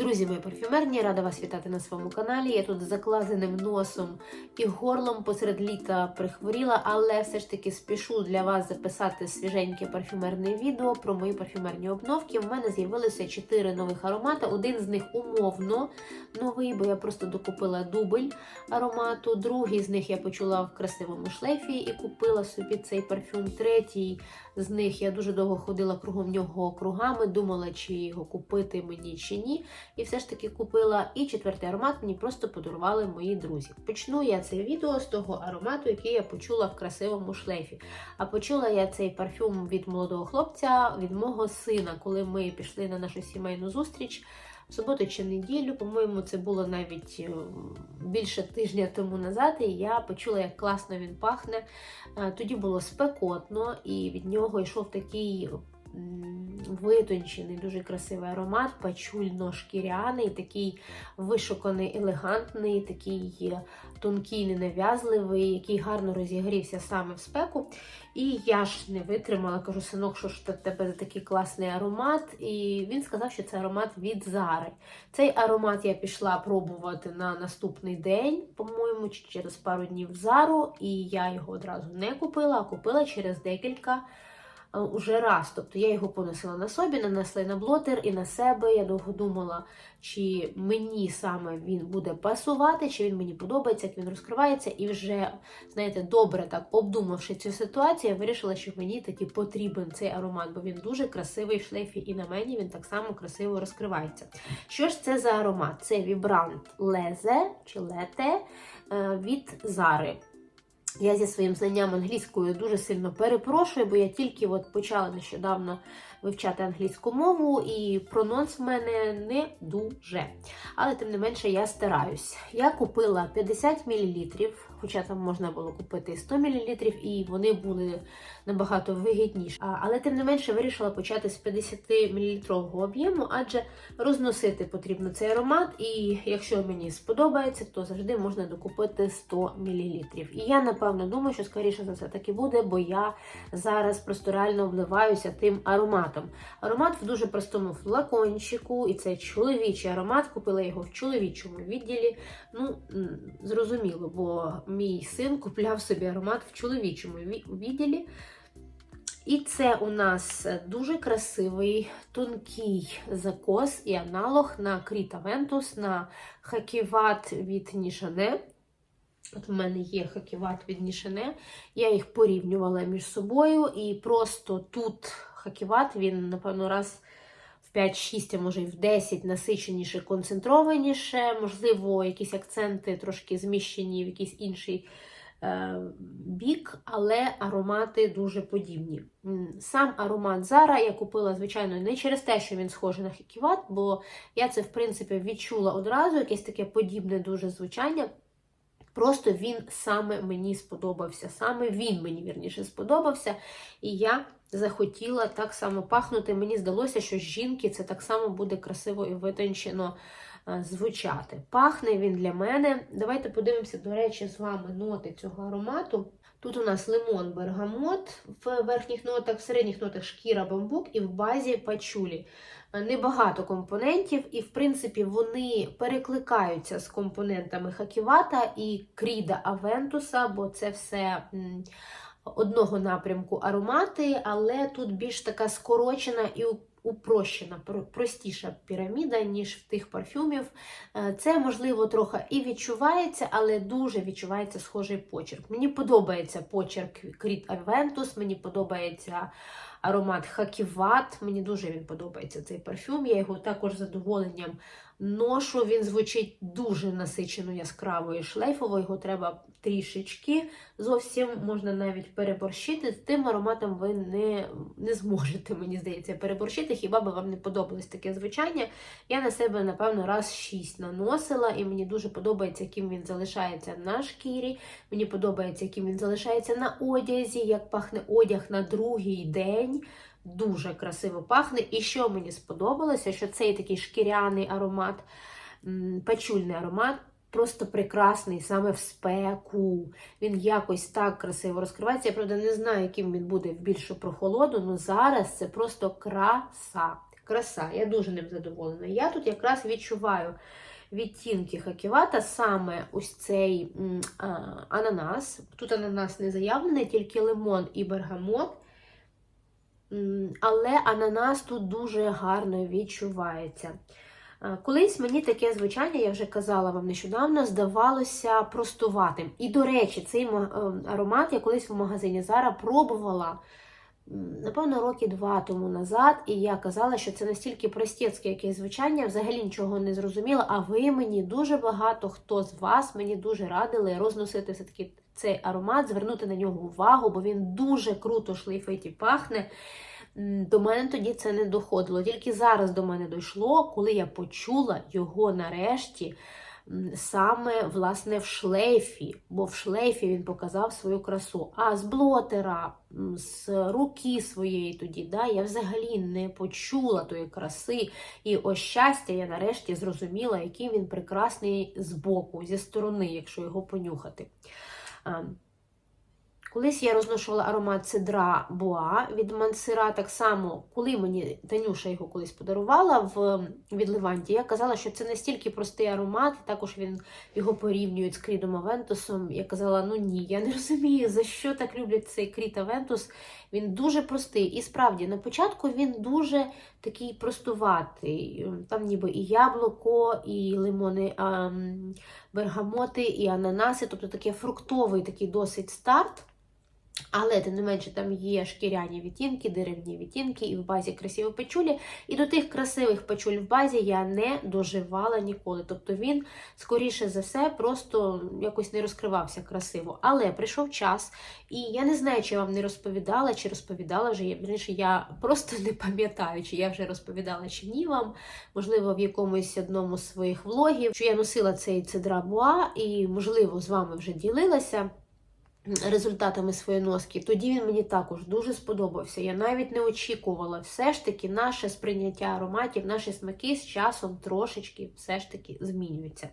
Друзі, мої парфюмерні, рада вас вітати на своєму каналі. Я тут з закладеним носом і горлом посеред літа прихворіла, але все ж таки спішу для вас записати свіженьке парфюмерне відео про мої парфюмерні обновки. У мене з'явилося 4 нових аромати. Один з них умовно новий, бо я просто докупила дубль аромату. Другий з них я почула в красивому шлейфі і купила собі цей парфюм. Третій з них я дуже довго ходила кругом нього кругами, думала, чи його купити мені чи ні. І все ж таки купила. І четвертий аромат мені просто подарували мої друзі. Почну я це відео з того аромату, який я почула в красивому шлейфі. А почула я цей парфюм від молодого хлопця, від мого сина, коли ми пішли на нашу сімейну зустріч. В суботу чи неділю, по-моєму, це було навіть е, більше тижня тому назад, і я почула, як класно він пахне. Е, Тоді було спекотно, і від нього йшов такий витончений, дуже красивий аромат, пачульно-шкіряний, такий вишуканий, елегантний, такий е, тонкий, ненав'язливий, який гарно розігрівся саме в спеку. І я ж не витримала, кажу, синок, що ж в тебе такий класний аромат. І він сказав, що це аромат від Зари. Цей аромат я пішла пробувати на наступний день, по-моєму, чи через пару днів в Зару, і я його одразу не купила, а купила через декілька уже раз. Тобто я його поносила на собі, нанесла на блотер і на себе. Я довго думала, чи мені саме він буде пасувати, чи він мені подобається, як він розкривається. І вже, знаєте, добре так обдумавши цю ситуацію, я вирішила, що мені таки потрібен цей аромат, бо він дуже красивий в шлейфі, і на мені він так само красиво розкривається. Що ж це за аромат? Це вібрант Лезе чи Лете е, від Зари. Я зі своїм знанням англійською дуже сильно перепрошую, бо я тільки от почала нещодавно вивчати англійську мову, і прононс в мене не дуже. Але тим не менше я стараюсь. Я купила 50 мл, хоча там можна було купити 100 мл, і вони були набагато вигідніші. Але тим не менше вирішила почати з 50 мл об'єму, адже розносити потрібно цей аромат, і якщо мені сподобається, то завжди можна докупити 100 мл. І я напевно думаю, що скоріше за все таки буде, бо я зараз просто реально обливаюся тим ароматом. Аромат в дуже простому флакончику, і це чоловічий аромат. Купила його в чоловічому відділі. Ну, зрозуміло, бо мій син купляв собі аромат в чоловічому відділі. І це у нас дуже красивий тонкий закос і аналог на Кріта Вентус, на Хаківат від Нішане. От в мене є хаківат від Нішане. Я їх порівнювала між собою, і просто тут хаківат, він, напевно, раз в 5-6, а може і в 10 насиченіше, концентрованіше. Можливо, якісь акценти трошки зміщені в якийсь інший е, бік, але аромати дуже подібні. Сам аромат Зара я купила, звичайно, не через те, що він схожий на хаківат, бо я це, в принципі, відчула одразу, якесь таке подібне дуже звучання. Просто він саме мені сподобався. Саме він мені вірніше сподобався. І я захотіла так само пахнути. Мені здалося, що з жінки це так само буде красиво і витончено е, звучати. Пахне він для мене. Давайте подивимося, до речі, з вами ноти цього аромату. Тут у нас лимон бергамот в верхніх нотах, в середніх нотах шкіра бамбук і в базі пачулі. Е, Небагато компонентів, і, в принципі, вони перекликаються з компонентами Хаківата і Кріда Авентуса, бо це все одного напрямку аромати, але тут більш така скорочена і упрощена, простіша піраміда, ніж в тих парфюмів. Е, Це, можливо, трохи і відчувається, але дуже відчувається схожий почерк. Мені подобається почерк Крід Авентус, мені подобається аромат Хаківат. Мені дуже він подобається цей парфюм. Я його також з задоволенням ношу. Він звучить дуже насичено яскраво і шлейфово. Його треба трішечки. Зовсім можна навіть переборщити. З тим ароматом ви не, не зможете, мені здається, переборщити. Хіба би вам не подобалось таке звучання? Я на себе, напевно, раз шість наносила, і мені дуже подобається, яким він залишається на шкірі. Мені подобається, яким він залишається на одязі, як пахне одяг на другий день. Дуже красиво пахне. І що мені сподобалося, що цей такий шкіряний аромат, пачульний аромат, просто прекрасний саме в спеку. Він якось так красиво розкривається. Я правда не знаю, яким він буде в більшу прохолоду, але зараз це просто краса. краса. Я дуже ним задоволена. Я тут якраз відчуваю відтінки хаківата, саме ось цей а, ананас. Тут ананас не заявлений, тільки лимон і бергамот. Але ананас тут дуже гарно відчувається. Колись мені таке звучання, я вже казала вам нещодавно, здавалося простуватим. І, до речі, цей е, аромат я колись в магазині Зара пробувала, напевно, роки два тому назад, і я казала, що це настільки простецьке якесь звучання, взагалі нічого не зрозуміла. А ви мені дуже багато хто з вас мені дуже радили розносити все-таки цей аромат, звернути на нього увагу, бо він дуже круто шлейфить і пахне. До мене тоді це не доходило. Тільки зараз до мене дійшло, коли я почула його нарешті саме власне в шлейфі, бо в шлейфі він показав свою красу. А з блотера, з руки своєї тоді, да, я взагалі не почула тої краси. І ось щастя, я нарешті зрозуміла, який він прекрасний збоку, зі сторони, якщо його понюхати. Колись я розношувала аромат цедра Боа від Мансира. Так само, коли мені Танюша його колись подарувала в від Леванті, я казала, що це настільки простий аромат, також він його порівнюють з Крідом Авентусом. Я казала, ну ні, я не розумію, за що так люблять цей Крід Авентус. Він дуже простий. І справді, на початку він дуже такий простуватий. Там ніби і яблуко, і лимони, бергамоти, і ананаси, тобто такий фруктовий такий досить старт. Але, тим не менше, там є шкіряні відтінки, деревні відтінки, і в базі красиві печулі. І до тих красивих печуль в базі я не доживала ніколи. Тобто він, скоріше за все, просто якось не розкривався красиво. Але прийшов час, і я не знаю, чи я вам не розповідала, чи розповідала вже. Вірніше, я просто не пам'ятаю, чи я вже розповідала чи ні вам. Можливо, в якомусь одному з своїх влогів, що я носила цей цедра Буа, і, можливо, з вами вже ділилася результатами своєї носки, тоді він мені також дуже сподобався. Я навіть не очікувала. Все ж таки, наше сприйняття ароматів, наші смаки з часом трошечки все ж таки змінюються.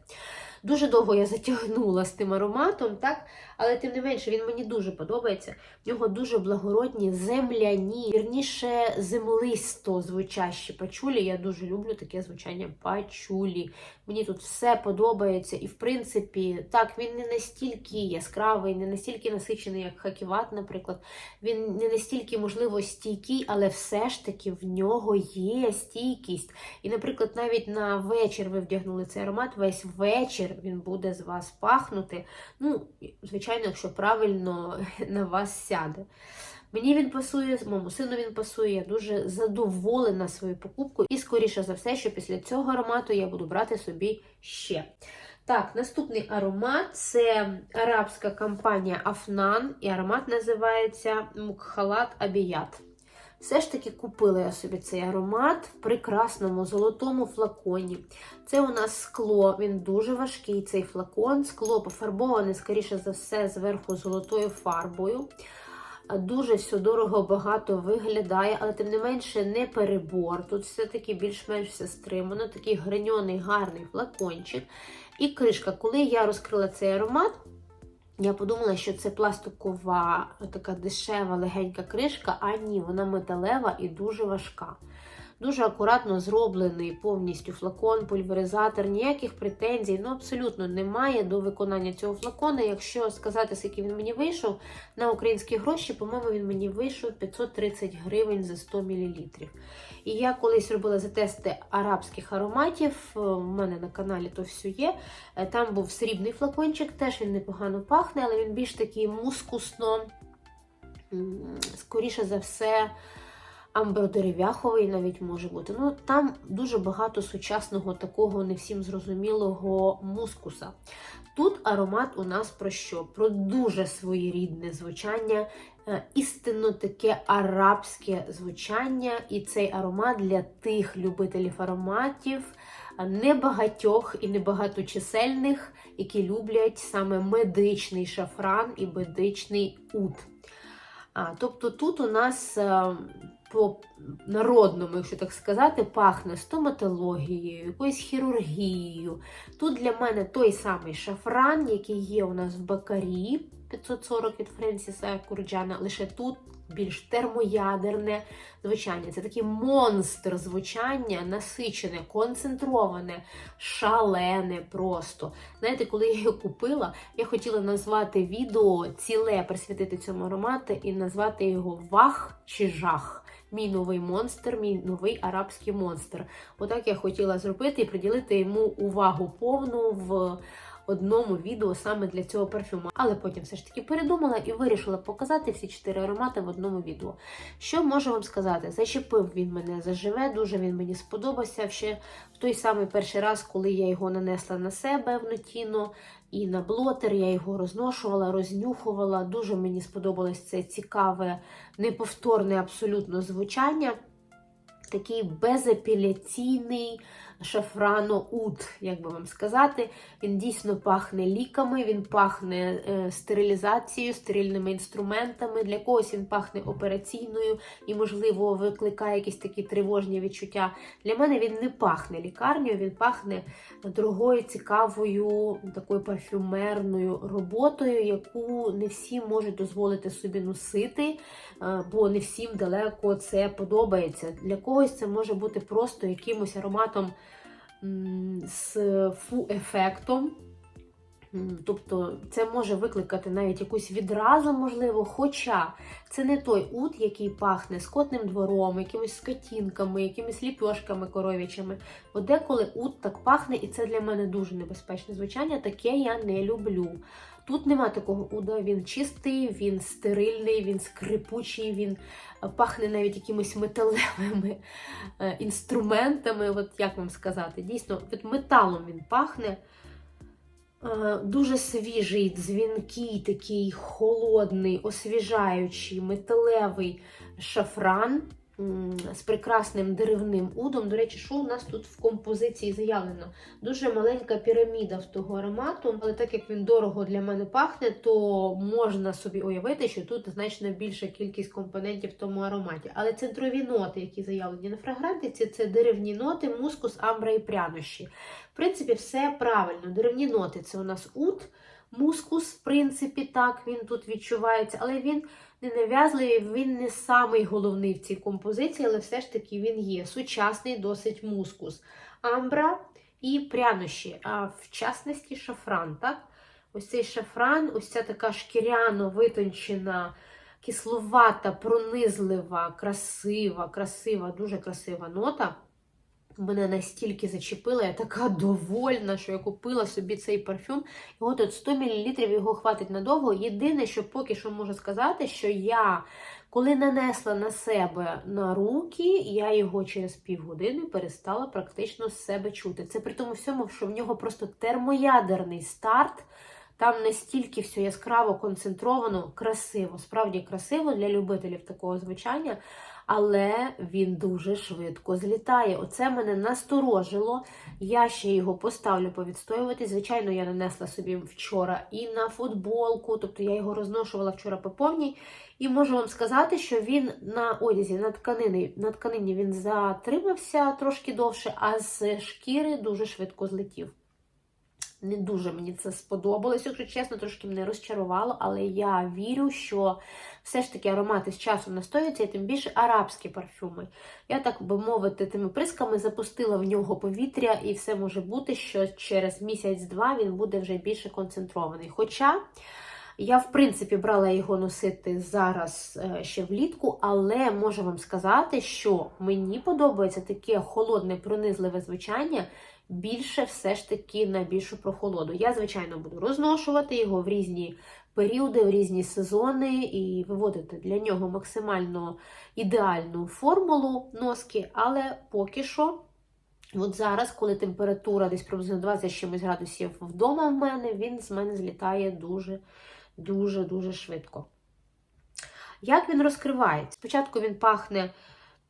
Дуже довго я затягнула з тим ароматом, так? але тим не менше він мені дуже подобається. В нього дуже благородні, земляні, вірніше, землисто звучащі пачулі. Я дуже люблю таке звучання пачулі. Мені тут все подобається, і в принципі, так, він не настільки яскравий, не настільки насичений, як хаківат, наприклад. Він не настільки, можливо, стійкий, але все ж таки в нього є стійкість. І, наприклад, навіть на вечір ви вдягнули цей аромат, весь вечір він буде з вас пахнути. Ну, звичайно, якщо правильно на вас сяде. Мені він пасує, моєму сину він пасує, я дуже задоволена своєю покупкою. І, скоріше за все, що після цього аромату я буду брати собі ще. Так, наступний аромат це арабська компанія Афнан, і аромат називається Мукхалат Абіят. Все ж таки купила я собі цей аромат в прекрасному золотому флаконі. Це у нас скло, він дуже важкий, цей флакон. Скло пофарбоване, скоріше за все, зверху золотою фарбою. Дуже все дорого, багато виглядає, але тим не менше не перебор. Тут все-таки більш-менш все стримано, такий граньоний гарний флакончик. І кришка. Коли я розкрила цей аромат, я подумала, що це пластикова, така дешева, легенька кришка, а ні, вона металева і дуже важка. Дуже акуратно зроблений повністю флакон, пульверизатор, ніяких претензій, ну абсолютно немає до виконання цього флакона. Якщо сказати, скільки він мені вийшов, на українські гроші, по-моєму, він мені вийшов 530 гривень за 100 мл. І я колись робила затести арабських ароматів, у мене на каналі то все є. Е, Там був срібний флакончик, теж він непогано пахне, але він більш такий мускусно, скоріше за все, амбродерев'яховий навіть може бути. Ну, Там дуже багато сучасного такого не всім зрозумілого мускуса. Тут аромат у нас про що? Про дуже своєрідне звучання, е, істинно таке арабське звучання, і цей аромат для тих любителів ароматів, е, небагатьох і небагаточисельних, які люблять саме медичний шафран і медичний ут. А, Тобто тут у нас е, по народному, якщо так сказати, пахне стоматологією, якоюсь хірургією. Тут для мене той самий шафран, який є у нас в Бакарі 540 від Френсіса Курджана, лише тут більш термоядерне звучання. Це такий монстр звучання, насичене, концентроване, шалене просто. Знаєте, коли я його купила, я хотіла назвати відео ціле присвятити цьому аромату і назвати його Вах чи жах. Мій новий монстр, мій новий арабський монстр. Отак я хотіла зробити і приділити йому увагу повну в одному відео саме для цього парфюму. Але потім все ж таки передумала і вирішила показати всі чотири аромати в одному відео. Що можу вам сказати? Зачепив він мене заживе, дуже він мені сподобався. Ще в той самий перший раз, коли я його нанесла на себе в нотіно і на блотер, я його розношувала, рознюхувала. Дуже мені сподобалось це цікаве, неповторне абсолютно звучання. Такий безапеляційний шафрано-ут, як би вам сказати. Він дійсно пахне ліками, він пахне е, стерилізацією, стерильними інструментами. Для когось він пахне операційною і, можливо, викликає якісь такі тривожні відчуття. Для мене він не пахне лікарнею, він пахне дорогою, цікавою, такою парфюмерною роботою, яку не всі можуть дозволити собі носити, е, бо не всім далеко це подобається. Для когось це може бути просто якимось ароматом з фу-ефектом. Тобто це може викликати навіть якусь відразу, можливо, хоча це не той ут, який пахне скотним двором, якимись скотінками, якимись ліпьошками коров'ячими. Бо деколи ут так пахне, і це для мене дуже небезпечне звучання, таке я не люблю. Тут нема такого уда, він чистий, він стерильний, він скрипучий, він е, пахне навіть якимись металевими е, інструментами. От як вам сказати, дійсно, від металом він пахне. Е, Дуже свіжий, дзвінкий, такий холодний, освіжаючий, металевий шафран з прекрасним деревним удом. До речі, що у нас тут в композиції заявлено? Дуже маленька піраміда в того аромату, але так як він дорого для мене пахне, то можна собі уявити, що тут значно більша кількість компонентів в тому ароматі. Але центрові ноти, які заявлені на фрагрантиці, це деревні ноти, мускус, амбра і прянощі. В принципі, все правильно. Деревні ноти це у нас ут, мускус, в принципі, так, він тут відчувається, але він не нав'язливий, він не самий головний в цій композиції, але все ж таки він є. Сучасний досить мускус. Амбра і прянощі, а в частності шафран. так? Ось цей шафран, ось ця така шкіряно витончена, кисловата, пронизлива, красива, красива, дуже красива нота мене настільки зачепила, я така довольна, що я купила собі цей парфюм. Його тут 100 мл, його хватить надовго. Єдине, що поки що можу сказати, що я, коли нанесла на себе на руки, я його через півгодини перестала практично з себе чути. Це при тому всьому, що в нього просто термоядерний старт. Там настільки все яскраво концентровано, красиво, справді красиво для любителів такого звучання але він дуже швидко злітає. Оце мене насторожило. Я ще його поставлю повідстоювати. Звичайно, я нанесла собі вчора і на футболку, тобто я його розношувала вчора по повній. І можу вам сказати, що він на одязі, на тканині, на тканині він затримався трошки довше, а з шкіри дуже швидко злетів. Не дуже мені це сподобалось, якщо чесно, трошки мене розчарувало, але я вірю, що все ж таки аромати з часом настоюються, і тим більше арабські парфюми. Я, так би мовити, тими присками запустила в нього повітря, і все може бути, що через місяць-два він буде вже більше концентрований. Хоча. Я, в принципі, брала його носити зараз е, ще влітку, але можу вам сказати, що мені подобається таке холодне, пронизливе звучання більше все ж таки на більшу прохолоду. Я, звичайно, буду розношувати його в різні періоди, в різні сезони і виводити для нього максимально ідеальну формулу носки, але поки що. От зараз, коли температура десь приблизно 20 чимось градусів вдома в мене, він з мене злітає дуже дуже-дуже швидко. Як він розкривається? Спочатку він пахне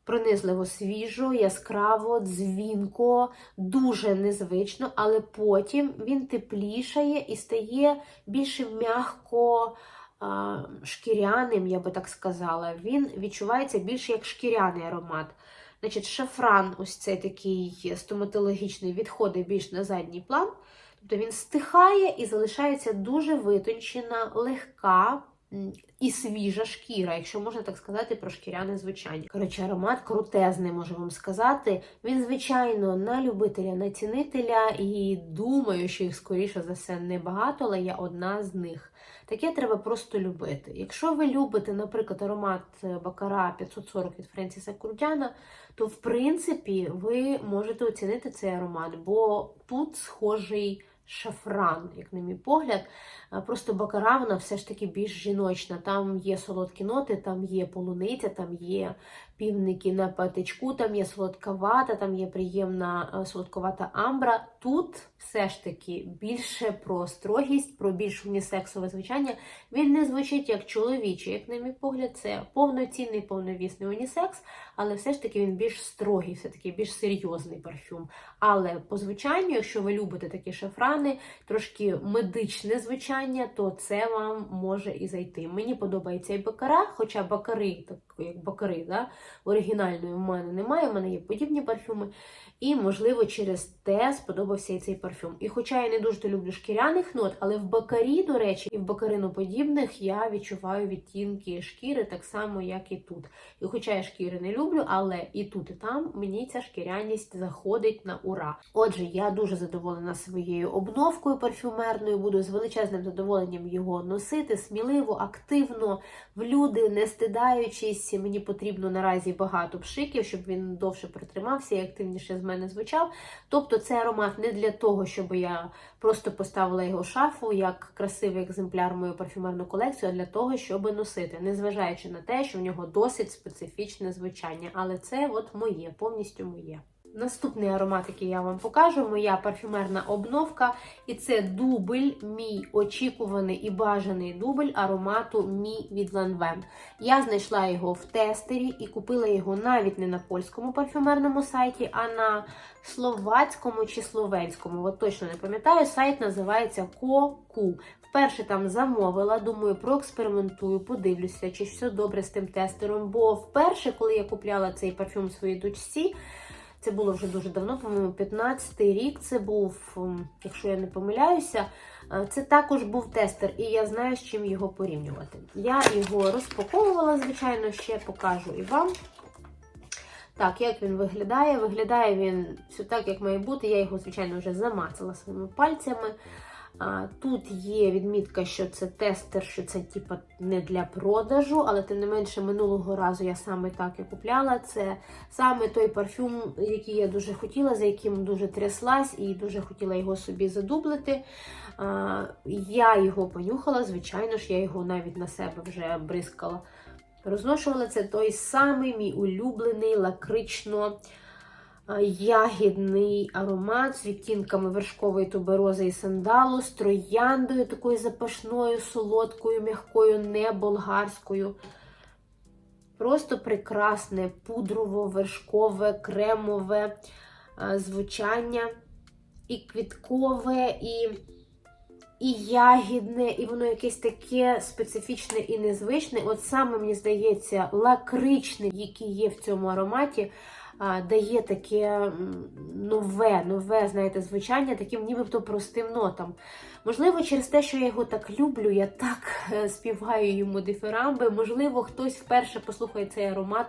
пронизливо свіжо, яскраво, дзвінко, дуже незвично, але потім він теплішає і стає більш м'яко шкіряним, я би так сказала. Він відчувається більше як шкіряний аромат. Значить, шафран, ось цей такий стоматологічний, відходить більш на задній план. Тобто він стихає і залишається дуже витончена, легка і свіжа шкіра, якщо можна так сказати про шкіряне звучання. Коротше, аромат крутезний, можу вам сказати. Він, звичайно, на любителя, на цінителя, і думаю, що їх скоріше за все небагато, але я одна з них. Таке треба просто любити. Якщо ви любите, наприклад, аромат Бакара 540 від Френсіса Курдяна, то в принципі ви можете оцінити цей аромат, бо тут схожий шафран, як на мій погляд. Просто бакара вона все ж таки більш жіночна. Там є солодкі ноти, там є полуниця, там є півники на патичку, там є солодка вата, там є приємна е, солодковата амбра. Тут все ж таки більше про строгість, про більш унісексове звучання. Він не звучить як чоловічий, як на мій погляд, це повноцінний, повновісний унісекс, але все ж таки він більш строгий, все таки більш серйозний парфюм. Але по звучанню, якщо ви любите такі шафрани, трошки медичне звучання, то це вам може і зайти. Мені подобається і бакара, хоча бакари, так як бакари, да, оригінальної в мене немає, в мене є подібні парфюми. І, можливо, через те сподобався і цей парфюм. І хоча я не дуже люблю шкіряних нот, але в бакарі, до речі, і в бакариноподібних я відчуваю відтінки шкіри так само, як і тут. І хоча я шкіри не люблю, але і тут, і там мені ця шкіряність заходить на ура. Отже, я дуже задоволена своєю обновкою парфюмерною, буду з величезним задоволенням його носити сміливо, активно, в люди, не стидаючись. Мені потрібно наразі багато пшиків, щоб він довше протримався і активніше з мене звучав. Тобто це аромат не для того, щоб я просто поставила його в шафу як красивий екземпляр мою парфюмерну колекцію, а для того, щоб носити, незважаючи на те, що в нього досить специфічне звучання. Але це от моє, повністю моє. Наступний аромат, який я вам покажу, моя парфюмерна обновка. І це дубль, мій очікуваний і бажаний дубль аромату Мі від Lanvin. Я знайшла його в тестері і купила його навіть не на польському парфюмерному сайті, а на словацькому чи словенському. От точно не пам'ятаю, сайт називається Коку. Вперше там замовила, думаю, проекспериментую, подивлюся, чи все добре з тим тестером. Бо вперше, коли я купляла цей парфюм своїй дочці, це було вже дуже давно, по-моєму, 15-й рік це був, якщо я не помиляюся, е, це також був тестер, і я знаю, з чим його порівнювати. Я його розпаковувала, звичайно, ще покажу і вам. Так, як він виглядає? Виглядає він все так, як має бути. Я його, звичайно, вже замацала своїми пальцями. Тут є відмітка, що це тестер, що це типа не для продажу, але тим не менше минулого разу я саме так і купляла. Це саме той парфюм, який я дуже хотіла, за яким дуже тряслась і дуже хотіла його собі задублити. Я його понюхала, звичайно ж, я його навіть на себе вже бризкала. Розношувала це той самий мій улюблений лакрично ягідний аромат з відтінками вершкової туберози і сандалу, з трояндою такою запашною, солодкою, м'якою, не болгарською. Просто прекрасне пудрово-вершкове, кремове звучання, і квіткове, і і ягідне, і воно якесь таке специфічне і незвичне. От саме, мені здається, лакричне, який є в цьому ароматі, дає таке нове, нове, знаєте, звучання, таким нібито простим нотам. Можливо, через те, що я його так люблю, я так е, співаю йому дифирамби. Можливо, хтось вперше послухає цей аромат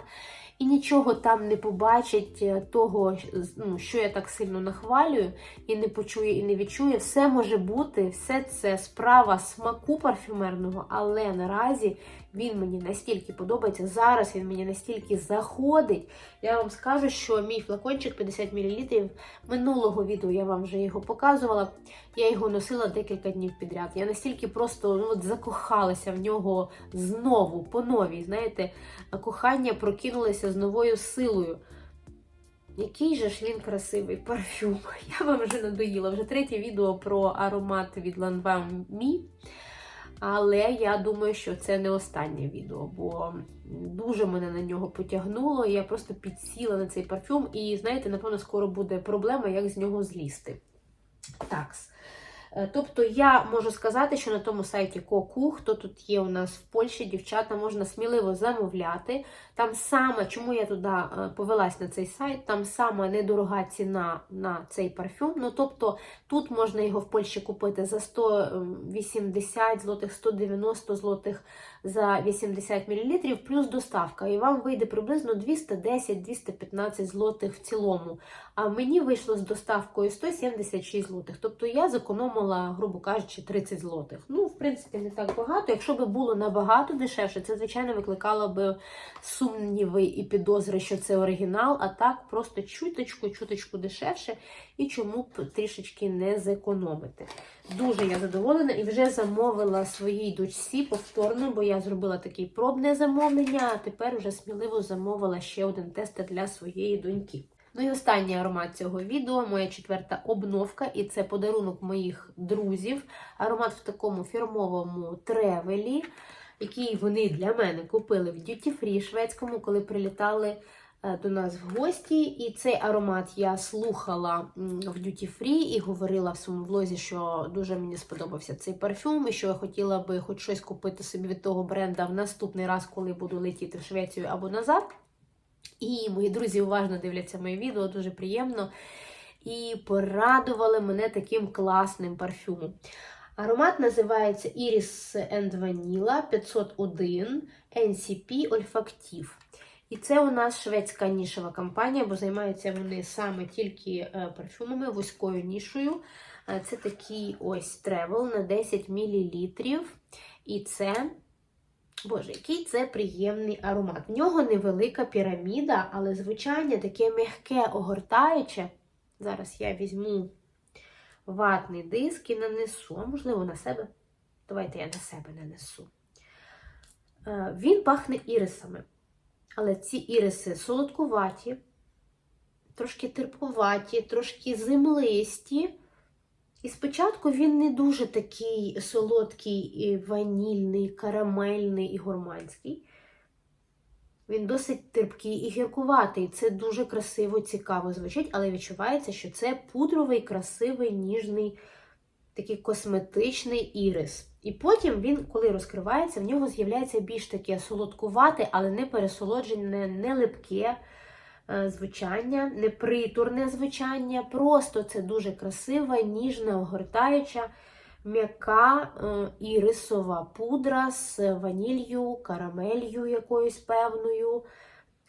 і нічого там не побачить е, того, ну, що я так сильно нахвалюю, і не почує, і не відчує. Все може бути, все це справа смаку парфюмерного, але наразі він мені настільки подобається. Зараз він мені настільки заходить. Я вам скажу, що мій флакончик 50 мл минулого відео я вам вже його показувала. Я його носила декілька днів підряд. Я настільки просто ну, от закохалася в нього знову, по новій. Знаєте, кохання прокинулося з новою силою. Який же ж він красивий парфюм. Я вам вже надоїла. Вже третє відео про аромат від Lanvin Mi. Але я думаю, що це не останнє відео, бо дуже мене на нього потягнуло. Я просто підсіла на цей парфюм, і, знаєте, напевно, скоро буде проблема, як з нього злізти. Такс. Е, Тобто я можу сказати, що на тому сайті Коку, хто тут є у нас в Польщі, дівчата, можна сміливо замовляти. Там саме, чому я туди е, повелась на цей сайт, там саме недорога ціна на цей парфюм. Ну тобто тут можна його в Польщі купити за 180 злотих, 190 злотих за 80 мл, плюс доставка. І вам вийде приблизно 210-215 злотих в цілому. А мені вийшло з доставкою 176 злотих. Тобто я зекономила, грубо кажучи, 30 злотих. Ну, в принципі, не так багато. Якщо б було набагато дешевше, це, звичайно, викликало б сумніви і підозри, що це оригінал, а так просто чуточку, чуточку дешевше. І чому б трішечки не зекономити. Дуже я задоволена і вже замовила своїй дочці повторно, бо я зробила такий пробне замовлення, а тепер вже сміливо замовила ще один тестер для своєї доньки. Ну і останній аромат цього відео, моя четверта обновка, і це подарунок моїх друзів. Аромат в такому фірмовому тревелі, який вони для мене купили в Duty Free шведському, коли прилітали е, до нас в гості. І цей аромат я слухала в Duty Free і говорила в своєму влозі, що дуже мені сподобався цей парфюм, і що я хотіла би хоч щось купити собі від того бренда в наступний раз, коли буду летіти в Швецію або назад. І мої друзі уважно дивляться моє відео, дуже приємно. І порадували мене таким класним парфюмом. Аромат називається Iris and Vanilla 501 NCP Olfactive. І це у нас шведська нішева компанія, бо займаються вони саме тільки е, парфюмами, вузькою нішою. Е, Це такий ось тревел на 10 мл. І це Боже, який це приємний аромат. В нього невелика піраміда, але звучання таке м'яке, огортаюче. Зараз я візьму ватний диск і нанесу, а можливо, на себе. Давайте я на себе нанесу. Е, Він пахне ірисами. Але ці іриси солодкуваті, трошки терпуваті, трошки землисті. І спочатку він не дуже такий солодкий, ванільний, карамельний і гурманський. Він досить терпкий і гіркуватий. Це дуже красиво, цікаво звучить, але відчувається, що це пудровий, красивий, ніжний, такий косметичний ірис. І потім він, коли розкривається, в нього з'являється більш таке солодкувате, але не пересолоджене, не липке звучання, не притурне звучання. Просто це дуже красива, ніжна, огортаюча, м'яка е, ірисова пудра з ванілью, карамелью якоюсь певною.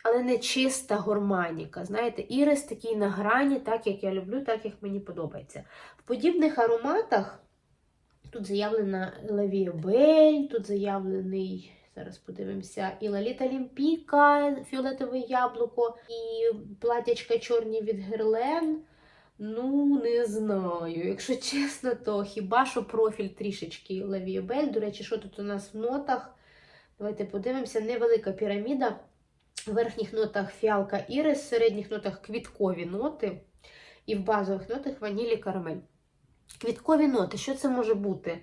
Але не чиста гурманіка. Знаєте, ірис такий на грані, так як я люблю, так як мені подобається. В подібних ароматах тут заявлена Лавіабель, тут заявлений, зараз подивимося, і Лаліта Лімпіка, фіолетове яблуко, і платячка чорні від Герлен. Ну, не знаю. Якщо чесно, то хіба що профіль трішечки Лавіабель. До речі, що тут у нас в нотах? Давайте подивимося. Невелика піраміда. В верхніх нотах фіалка ірис, в середніх нотах квіткові ноти, і в базових нотах ванілі карамель. Квіткові ноти, що це може бути?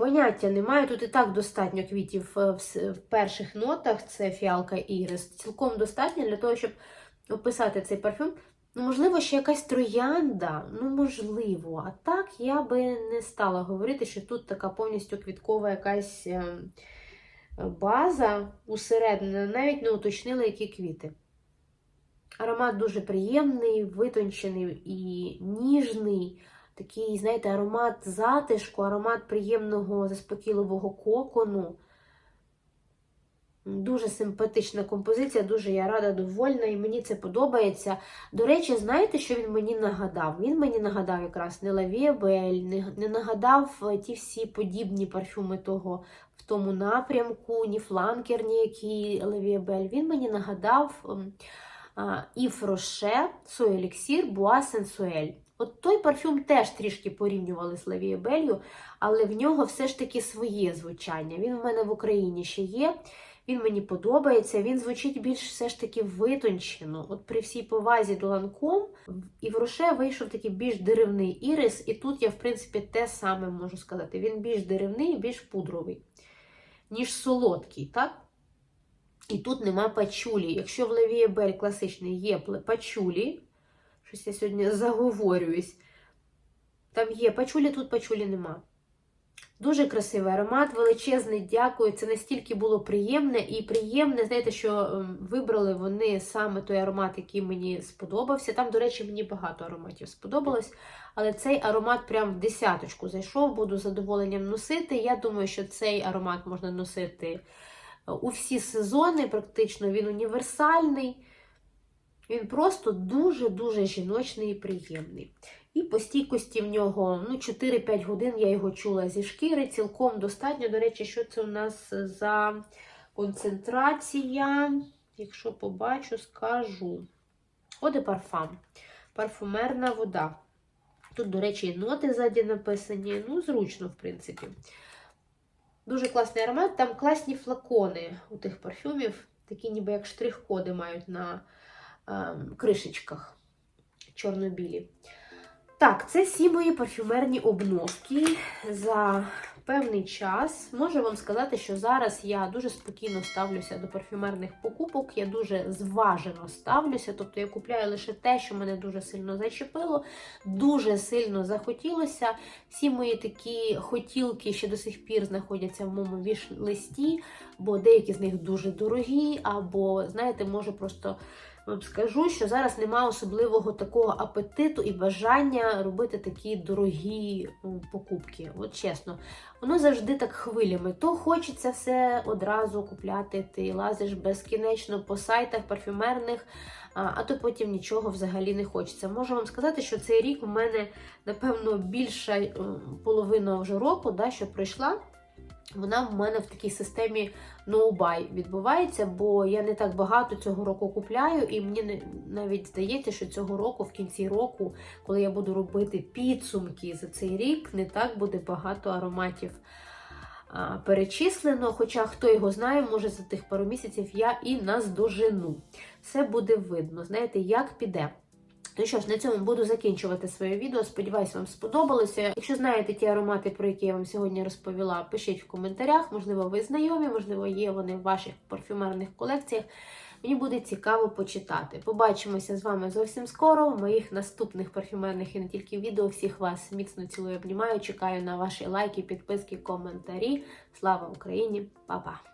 Поняття немає. Тут і так достатньо квітів в, перших нотах, це фіалка ірис. Цілком достатньо для того, щоб описати цей парфюм. Ну, можливо, ще якась троянда, ну, можливо. А так я би не стала говорити, що тут така повністю квіткова якась е, база усередина, навіть не уточнила, які квіти. Аромат дуже приємний, витончений і ніжний. Такий, знаєте, аромат затишку, аромат приємного заспокійливого кокону. Дуже симпатична композиція, дуже я рада, довольна, і мені це подобається. До речі, знаєте, що він мені нагадав? Він мені нагадав якраз не Лавіабель, не, не нагадав е, ті всі подібні парфюми того в тому напрямку, ні фланкер, ніякий Лавіабель. Він мені нагадав Ів Роше, Суеліксір, Буа Сенсуель. От той парфюм теж трішки порівнювали з Лавіабелью, але в нього все ж таки своє звучання. Він в мене в Україні ще є. Він мені подобається, він звучить більш все ж таки витончено. От при всій повазі до ланком, і в Роше вийшов такий більш деревний ірис, і тут я, в принципі, те саме можу сказати. Він більш деревний, більш пудровий, ніж солодкий, так? І тут нема пачулі. Якщо в Лавієбель класичний є пачулі, щось я сьогодні заговорююсь, Там є пачулі, тут пачулі нема. Дуже красивий аромат, величезний, дякую. Це настільки було приємне і приємне, знаєте, що ем, вибрали вони саме той аромат, який мені сподобався. Там, до речі, мені багато ароматів сподобалось, але цей аромат прям в десяточку зайшов, буду з задоволенням носити. Я думаю, що цей аромат можна носити е, у всі сезони, практично він універсальний. Він просто дуже-дуже жіночний і приємний. І по стійкості в нього ну, 4-5 годин я його чула зі шкіри, цілком достатньо. До речі, що це у нас за концентрація? Якщо побачу, скажу. Оде парфам. Парфумерна вода. Тут, до речі, і ноти ззаді написані. Ну, зручно, в принципі. Дуже класний аромат. Там класні флакони у тих парфюмів, такі ніби як штрих-коди мають на кришечках чорно-білі. Так, це всі мої парфюмерні обновки за певний час. Можу вам сказати, що зараз я дуже спокійно ставлюся до парфюмерних покупок, я дуже зважено ставлюся. Тобто я купляю лише те, що мене дуже сильно зачепило, дуже сильно захотілося. Всі мої такі хотілки ще до сих пір знаходяться в моєму віш-листі, бо деякі з них дуже дорогі, або, знаєте, може просто вам скажу, що зараз немає особливого такого апетиту і бажання робити такі дорогі покупки. От чесно, воно завжди так хвилями. То хочеться все одразу купляти, ти лазиш безкінечно по сайтах парфюмерних, а, а то потім нічого взагалі не хочеться. Можу вам сказати, що цей рік у мене, напевно, більша половина вже року, да, що пройшла. Вона в мене в такій системі no-buy відбувається, бо я не так багато цього року купляю, і мені навіть здається, що цього року, в кінці року, коли я буду робити підсумки за цей рік, не так буде багато ароматів перечислено. Хоча хто його знає, може за тих пару місяців я і наздожену. Все буде видно, знаєте, як піде. Ну що ж, на цьому буду закінчувати своє відео. Сподіваюсь, вам сподобалося. Якщо знаєте ті аромати, про які я вам сьогодні розповіла, пишіть в коментарях. Можливо, ви знайомі, можливо, є вони в ваших парфюмерних колекціях. Мені буде цікаво почитати. Побачимося з вами зовсім скоро в моїх наступних парфюмерних і не тільки відео. Всіх вас міцно цілую, обнімаю. Чекаю на ваші лайки, підписки, коментарі. Слава Україні! Па-па!